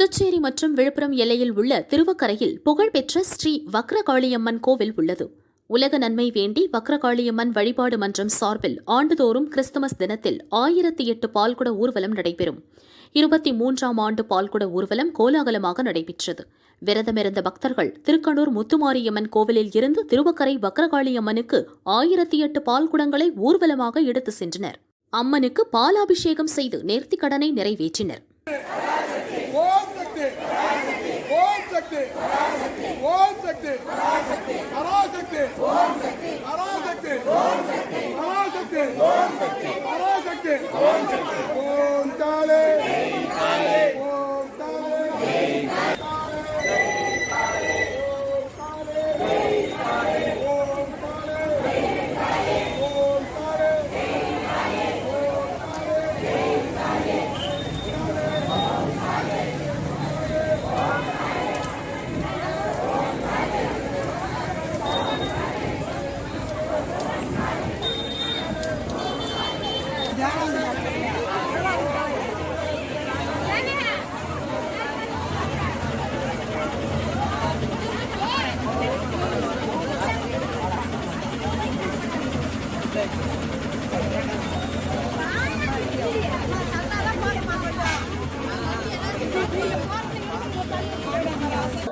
புதுச்சேரி மற்றும் விழுப்புரம் எல்லையில் உள்ள திருவக்கரையில் புகழ்பெற்ற ஸ்ரீ வக்ரகாளியம்மன் கோவில் உள்ளது. உலக நன்மை வேண்டி வக்ரகாளியம்மன் வழிபாடு மன்றம் சார்பில் ஆண்டுதோறும் கிறிஸ்துமஸ் தினத்தில் ஆயிரத்தி எட்டு பால்குட ஊர்வலம் நடைபெறும். இருபத்தி மூன்றாம் ஆண்டு பால்குட ஊர்வலம் கோலாகலமாக நடைபெற்றது. விரதமிருந்த பக்தர்கள் திருக்கனூர் முத்துமாரியம்மன் கோவிலில் இருந்து திருவக்கரை வக்ரகாளியம்மனுக்கு ஆயிரத்தி எட்டு பால்குடங்களை ஊர்வலமாக எடுத்து சென்றனர். அம்மனுக்கு பாலாபிஷேகம் செய்து நேர்த்திக்கடனை நிறைவேற்றினர் ஓம் சக்தி ஓம் சக்தி ஓம் சக்தி பராசக்தி பராசக்தி பராசக்தி பராசக்தி ஓம் காலே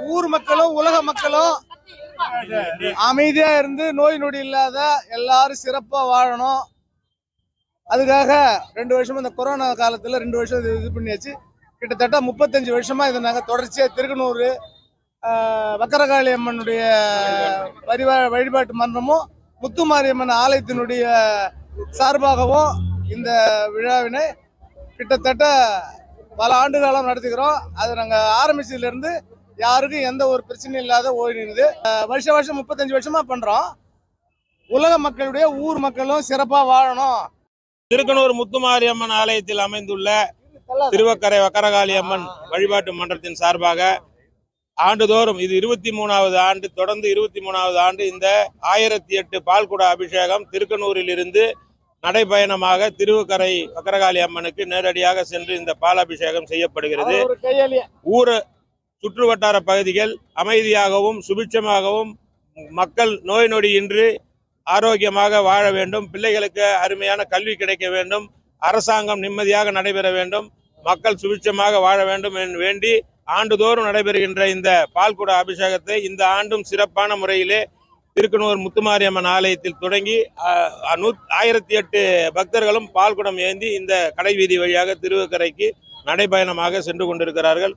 ஊர் மக்களும் உலக மக்களும் அமைதியா இருந்து நோய் நொடி இல்லாத எல்லாரும் சிறப்பா வாழணும். அதுக்காக ரெண்டு வருஷமா இந்த கொரோனா காலத்துல ரெண்டு வருஷம் இது இது பண்ணியாச்சு. கிட்டத்தட்ட முப்பத்தஞ்சு வருஷமா இதை நாங்கள் தொடர்ச்சியா திருக்கனூர் வக்கரகாளி அம்மனுடைய பரிவா வழிபாட்டு மன்றமும் முத்துமாரியம்மன் ஆலயத்தினுடைய சார்பாகவும் இந்த விழாவினை கிட்டத்தட்ட பல ஆண்டு காலம் நடத்துகிறோம் அது நாங்கள் ஆரம்பிச்சதுலேருந்து யாருக்கும் எந்த ஒரு பிரச்சனையும் இல்லாத ஓடினது வருஷ வருஷம் முப்பத்தஞ்சு வருஷமாக பண்ணுறோம் உலக மக்களுடைய ஊர் மக்களும் சிறப்பாக வாழணும். திருக்கனூர் முத்துமாரியம்மன் ஆலயத்தில் அமைந்துள்ள திருவக்கரை வக்கரகாளி அம்மன் வழிபாட்டு மன்றத்தின் சார்பாக ஆண்டுதோறும் இது இருபத்தி மூணாவது ஆண்டு தொடர்ந்து இருபத்தி மூணாவது ஆண்டு இந்த ஆயிரத்தி எட்டு பால்குட அபிஷேகம் திருக்கனூரில் இருந்து நடைபயணமாக திருவக்கரை வக்கரகாளி அம்மனுக்கு நேரடியாக சென்று இந்த பால் அபிஷேகம் செய்யப்படுகிறது. ஊர் சுற்று வட்டார பகுதிகள் அமைதியாகவும் சுபிட்சமாகவும் மக்கள் நோய் நொடியின்றி ஆரோக்கியமாக வாழ வேண்டும். பிள்ளைகளுக்கு அருமையான கல்வி கிடைக்க வேண்டும். அரசாங்கம் நிம்மதியாக நடைபெற வேண்டும். மக்கள் சுபிட்சமாக வாழ வேண்டும் என்று வேண்டி ஆண்டுதோறும் நடைபெறுகின்ற இந்த பால்குட அபிஷேகத்தை இந்த ஆண்டும் சிறப்பான முறையிலே திருக்கனூர் முத்துமாரியம்மன் ஆலயத்தில் தொடங்கி ஆயிரத்தி எட்டு பக்தர்களும் பால்குடம் ஏந்தி இந்த கடைவீதி வழியாக திருவக்கரைக்கு நடைபயணமாக சென்று கொண்டிருக்கிறார்கள்.